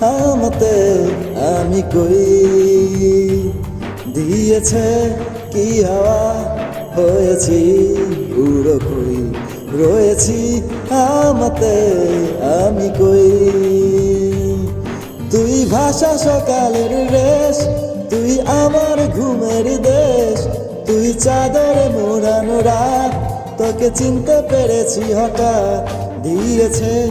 আমতে আমি কই? দিয়েছে কি হাওয়া? হয়েছি উড়ো কই রয়েছি আমতে আমি কই? তুই ভাষা সকালের রেশ, তুই আমার ঘুমের দেশ, তুই চাদর মোড়ানো রাত, তোকে চিনতে পেরেছি হঠাৎ। দিয়েছে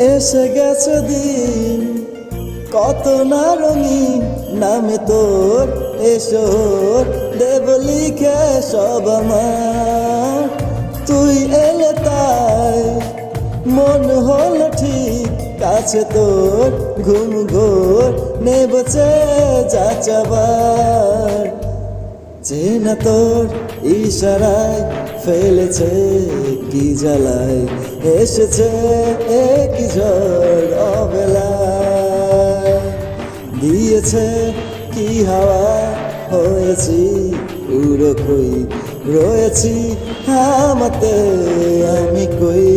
এসে গেছে দিন, কত না রঙিন নামে তোর এসো দেব লিখে সব আমার, তুই এলে তাই। মন হল ঠিক, কাছে তোর ঘুম ঘোর। নেবছে যাচাবার চেনা তোর ইশারায় ফেলেছে কি জ্বালায়? এসেছে এক ঝড় অবেলায়। দিয়েছে কি হাওয়া? হয়েছি উড়ো কই রয়েছি আমাতে আমি কই?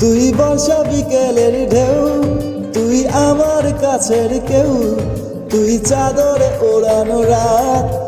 তুই বর্ষা বিকেলের ঢেউ, তুই আমার কাছের কেউ, তুই চাদরে ওড়ানো রাত